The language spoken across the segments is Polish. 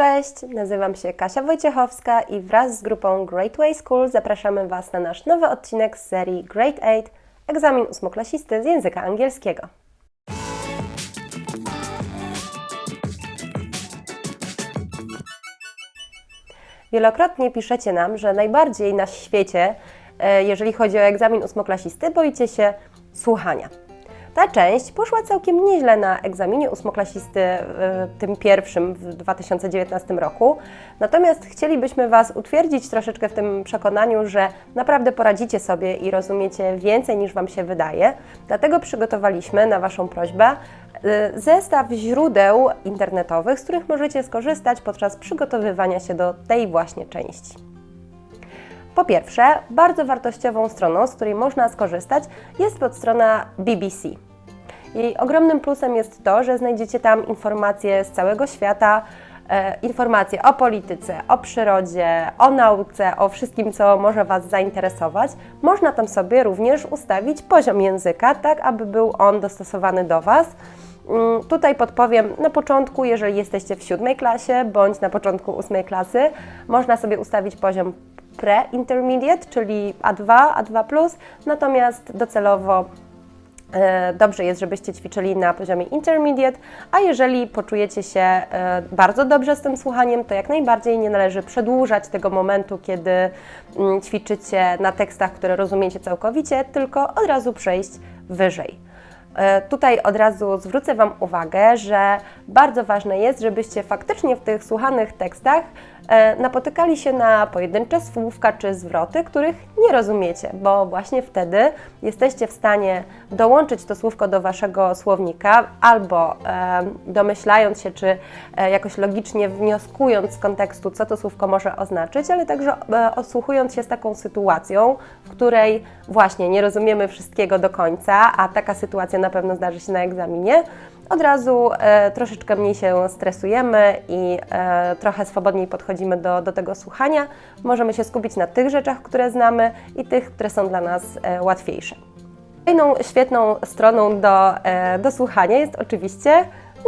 Cześć, nazywam się Kasia Wojciechowska i wraz z grupą Great Way School zapraszamy Was na nasz nowy odcinek z serii Grade 8 egzamin ósmoklasisty z języka angielskiego. Wielokrotnie piszecie nam, że najbardziej na świecie, e, jeżeli chodzi o egzamin ósmoklasisty, boicie się słuchania. Ta część poszła całkiem nieźle na egzaminie ósmoklasisty, e, tym pierwszym w 2019 roku. Natomiast chcielibyśmy Was utwierdzić troszeczkę w tym przekonaniu, że naprawdę poradzicie sobie i rozumiecie więcej niż Wam się wydaje. Dlatego przygotowaliśmy na Waszą prośbę e, zestaw źródeł internetowych, z których możecie skorzystać podczas przygotowywania się do tej właśnie części. Po pierwsze, bardzo wartościową stroną, z której można skorzystać, jest podstrona BBC. Jej ogromnym plusem jest to, że znajdziecie tam informacje z całego świata, e, informacje o polityce, o przyrodzie, o nauce, o wszystkim, co może Was zainteresować. Można tam sobie również ustawić poziom języka, tak aby był on dostosowany do Was. Mm, Tutaj podpowiem na początku, jeżeli jesteście w siódmej klasie bądź na początku ósmej klasy, można sobie ustawić poziom pre-intermediate, czyli A2, A2+, natomiast docelowo dobrze jest, żebyście ćwiczyli na poziomie intermediate, a jeżeli poczujecie się e, bardzo dobrze z tym słuchaniem, to jak najbardziej nie należy przedłużać tego momentu, kiedy mm, ćwiczycie na tekstach, które rozumiecie całkowicie, tylko od razu przejść wyżej. E, Tutaj od razu zwrócę Wam uwagę, że bardzo ważne jest, żebyście faktycznie w tych słuchanych tekstach e, napotykali się na pojedyncze słówka czy zwroty, których nie rozumiecie, bo właśnie wtedy jesteście w stanie dołączyć to słówko do Waszego słownika albo e, domyślając się, czy e, jakoś logicznie wnioskując z kontekstu, co to słówko może oznaczyć, ale także e, osłuchując się z taką sytuacją, w której właśnie nie rozumiemy wszystkiego do końca, a taka sytuacja na pewno zdarzy się na egzaminie, od razu e, troszeczkę mniej się stresujemy i e, trochę swobodniej podchodzimy do, do tego słuchania. Możemy się skupić na tych rzeczach, które znamy i tych, które są dla nas e, łatwiejsze. Kolejną świetną stroną do, e, do słuchania jest oczywiście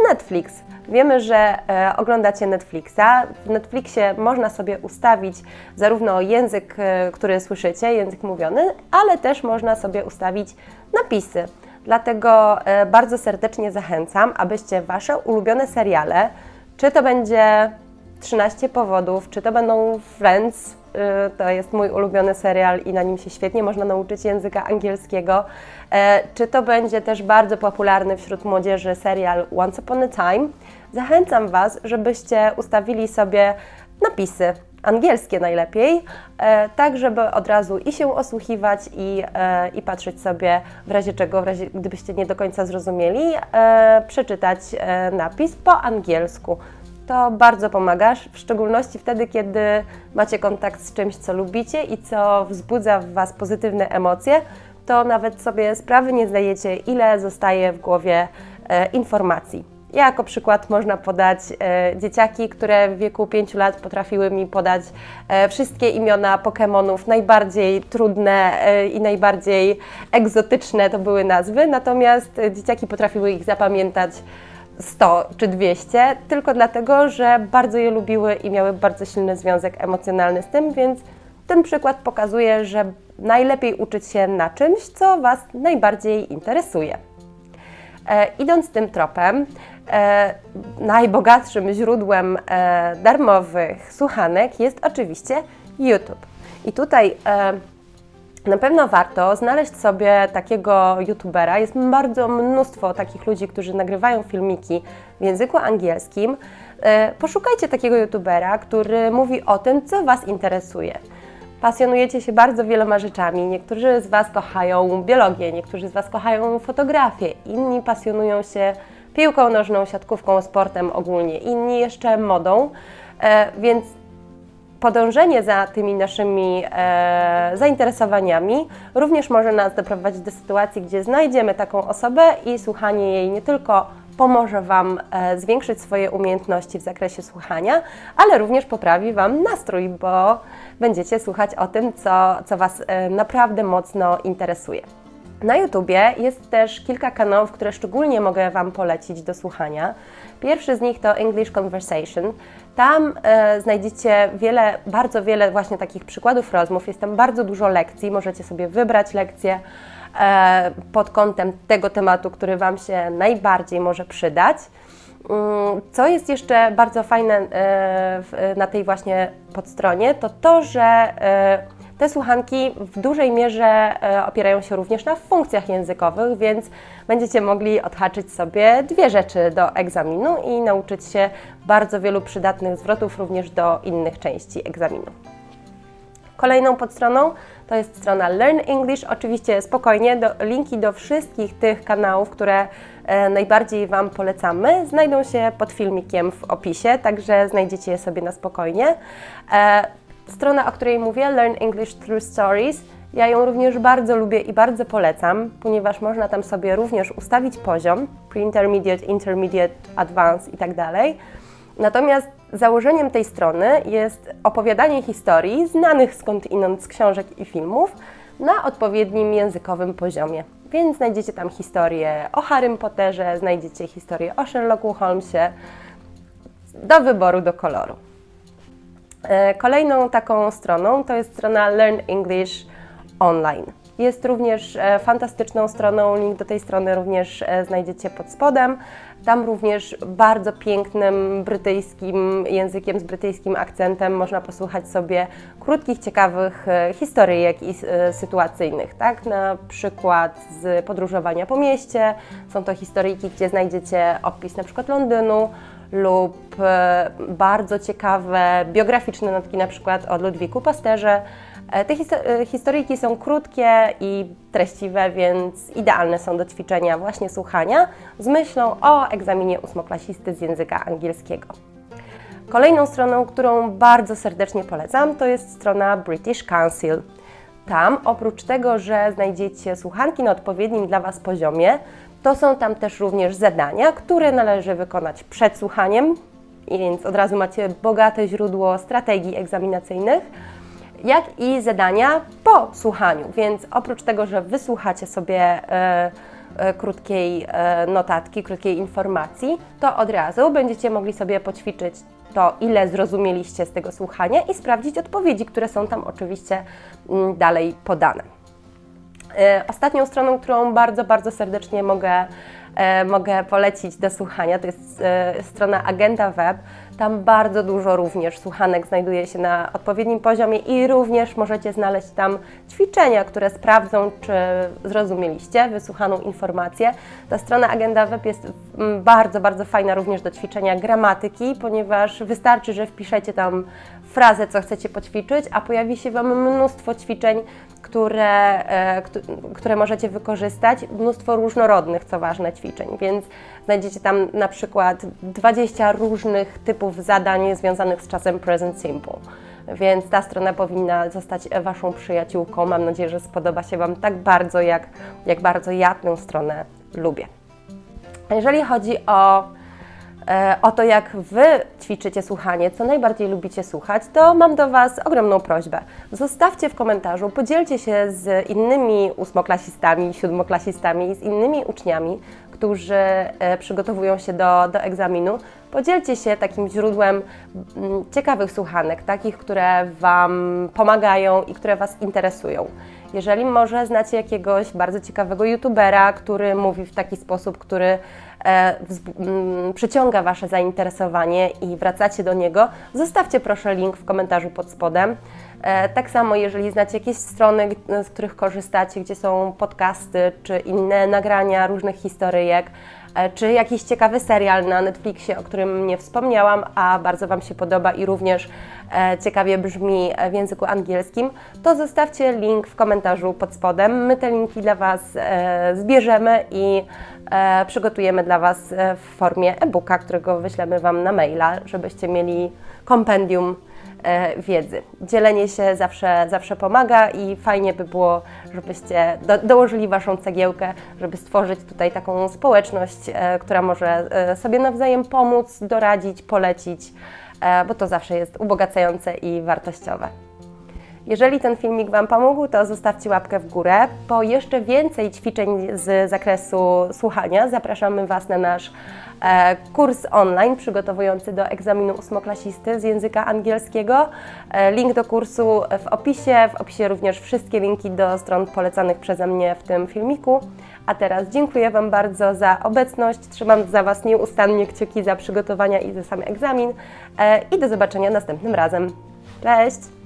Netflix. Wiemy, że e, oglądacie Netflixa. W Netflixie można sobie ustawić zarówno język, e, który słyszycie, język mówiony, ale też można sobie ustawić napisy. Dlatego e, bardzo serdecznie zachęcam, abyście Wasze ulubione seriale, czy to będzie 13 powodów, czy to będą Friends, y, to jest mój ulubiony serial i na nim się świetnie można nauczyć języka angielskiego, e, czy to będzie też bardzo popularny wśród młodzieży serial Once Upon a Time. Zachęcam Was, żebyście ustawili sobie napisy, angielskie najlepiej, e, tak żeby od razu i się osłuchiwać i, e, i patrzeć sobie w razie czego, w razie gdybyście nie do końca zrozumieli, e, przeczytać napis po angielsku. To bardzo pomaga, w szczególności wtedy, kiedy macie kontakt z czymś, co lubicie i co wzbudza w Was pozytywne emocje, to nawet sobie sprawy nie zdajecie, ile zostaje w głowie informacji. Ja jako przykład można podać e, dzieciaki, które w wieku 5 lat potrafiły mi podać e, wszystkie imiona Pokemonów, najbardziej trudne e, i najbardziej egzotyczne to były nazwy, natomiast dzieciaki potrafiły ich zapamiętać 100 czy 200, tylko dlatego, że bardzo je lubiły i miały bardzo silny związek emocjonalny z tym, więc ten przykład pokazuje, że najlepiej uczyć się na czymś, co Was najbardziej interesuje. E, idąc tym tropem, najbogatszym źródłem e, darmowych słuchanek jest oczywiście YouTube. I tutaj e, na pewno warto znaleźć sobie takiego youtubera. Jest bardzo mnóstwo takich ludzi, którzy nagrywają filmiki w języku angielskim. E, Poszukajcie takiego youtubera, który mówi o tym, co Was interesuje. Pasjonujecie się bardzo wieloma rzeczami. Niektórzy z Was kochają biologię, niektórzy z Was kochają fotografię, inni pasjonują się piłką nożną, siatkówką, sportem ogólnie, inni jeszcze modą. E, Więc podążenie za tymi naszymi e, zainteresowaniami również może nas doprowadzić do sytuacji, gdzie znajdziemy taką osobę i słuchanie jej nie tylko pomoże Wam e, zwiększyć swoje umiejętności w zakresie słuchania, ale również poprawi Wam nastrój, bo będziecie słuchać o tym, co, co Was e, naprawdę mocno interesuje. Na YouTubie jest też kilka kanałów, które szczególnie mogę Wam polecić do słuchania. Pierwszy z nich to English Conversation. Tam e, znajdziecie wiele, bardzo wiele właśnie takich przykładów rozmów. Jest tam bardzo dużo lekcji. Możecie sobie wybrać lekcje e, pod kątem tego tematu, który Wam się najbardziej może przydać. Mm, Co jest jeszcze bardzo fajne e, na tej właśnie podstronie, to to, że e, te słuchanki w dużej mierze e, opierają się również na funkcjach językowych, więc będziecie mogli odhaczyć sobie dwie rzeczy do egzaminu i nauczyć się bardzo wielu przydatnych zwrotów również do innych części egzaminu. Kolejną podstroną to jest strona Learn English. Oczywiście spokojnie, do, linki do wszystkich tych kanałów, które e, najbardziej Wam polecamy, znajdą się pod filmikiem w opisie, także znajdziecie je sobie na spokojnie. E, strona, o której mówię, Learn English Through Stories, ja ją również bardzo lubię i bardzo polecam, ponieważ można tam sobie również ustawić poziom pre-intermediate, intermediate, advanced i tak. Natomiast założeniem tej strony jest opowiadanie historii znanych skądinąd z książek i filmów na odpowiednim językowym poziomie. Więc znajdziecie tam historię o Harrym Potterze, znajdziecie historię o Sherlocku Holmesie, do wyboru, do koloru. E, Kolejną taką stroną to jest strona Learn English Online. Jest również e, fantastyczną stroną, link do tej strony również e, znajdziecie pod spodem. Tam również bardzo pięknym brytyjskim językiem, z brytyjskim akcentem można posłuchać sobie krótkich, ciekawych historyjek i sytuacyjnych, tak? Na przykład z podróżowania po mieście. Są to historyjki, gdzie znajdziecie opis na przykład Londynu, lub e, bardzo ciekawe biograficzne notki, na przykład o Ludwiku Pasterze. E, Te e, historyjki są krótkie i treściwe, więc idealne są do ćwiczenia właśnie słuchania z myślą o egzaminie ósmoklasisty z języka angielskiego. Kolejną stroną, którą bardzo serdecznie polecam, to jest strona British Council. Tam, oprócz tego, że znajdziecie słuchanki na odpowiednim dla Was poziomie, to są tam też również zadania, które należy wykonać przed słuchaniem, więc od razu macie bogate źródło strategii egzaminacyjnych, jak i zadania po słuchaniu. Więc oprócz tego, że wysłuchacie sobie e, e, krótkiej e, notatki, krótkiej informacji, to od razu będziecie mogli sobie poćwiczyć to, ile zrozumieliście z tego słuchania i sprawdzić odpowiedzi, które są tam oczywiście mm, dalej podane. E, Ostatnią stroną, którą bardzo, bardzo serdecznie mogę, e, mogę polecić do słuchania, to jest e, strona Agenda Web. Tam bardzo dużo również słuchanek znajduje się na odpowiednim poziomie i również możecie znaleźć tam ćwiczenia, które sprawdzą, czy zrozumieliście wysłuchaną informację. Ta strona Agenda Web jest mm, bardzo, bardzo fajna również do ćwiczenia gramatyki, ponieważ wystarczy, że wpiszecie tam frazę, co chcecie poćwiczyć, a pojawi się Wam mnóstwo ćwiczeń, które, e, któ- które możecie wykorzystać, mnóstwo różnorodnych, co ważne, ćwiczeń, więc znajdziecie tam na przykład 20 różnych typów zadań związanych z czasem present simple. Więc ta strona powinna zostać Waszą przyjaciółką. Mam nadzieję, że spodoba się Wam tak bardzo, jak, jak bardzo ja tę stronę lubię. Jeżeli chodzi o, o to, jak Wy ćwiczycie słuchanie, co najbardziej lubicie słuchać, to mam do Was ogromną prośbę. Zostawcie w komentarzu, podzielcie się z innymi ósmoklasistami, siódmoklasistami, z innymi uczniami, którzy e, przygotowują się do, do egzaminu. Podzielcie się takim źródłem mm, ciekawych słuchanek, takich, które Wam pomagają i które Was interesują. Jeżeli może znacie jakiegoś bardzo ciekawego youtubera, który mówi w taki sposób, który e, przyciąga Wasze zainteresowanie i wracacie do niego, zostawcie proszę link w komentarzu pod spodem. E, tak samo, jeżeli znacie jakieś strony, z których korzystacie, gdzie są podcasty czy inne nagrania różnych historyjek, e, czy jakiś ciekawy serial na Netflixie, o którym nie wspomniałam, a bardzo Wam się podoba i również e, ciekawie brzmi e, w języku angielskim, to zostawcie link w komentarzu pod spodem. My te linki dla Was e, zbierzemy i e, przygotujemy dla Was e, w formie e-booka, którego wyślemy Wam na maila, żebyście mieli kompendium e, wiedzy. Dzielenie się zawsze, zawsze pomaga i fajnie by było, żebyście do, dołożyli Waszą cegiełkę, żeby stworzyć tutaj taką społeczność, e, która może e, sobie nawzajem pomóc, doradzić, polecić, e, bo to zawsze jest ubogacające i wartościowe. Jeżeli ten filmik Wam pomógł, to zostawcie łapkę w górę. Po jeszcze więcej ćwiczeń z zakresu słuchania zapraszamy Was na nasz e, kurs online przygotowujący do egzaminu ósmoklasisty z języka angielskiego. E, link do kursu w opisie, w opisie również wszystkie linki do stron polecanych przeze mnie w tym filmiku. A teraz dziękuję Wam bardzo za obecność, trzymam za Was nieustannie kciuki za przygotowania i za sam egzamin e, i do zobaczenia następnym razem. Cześć!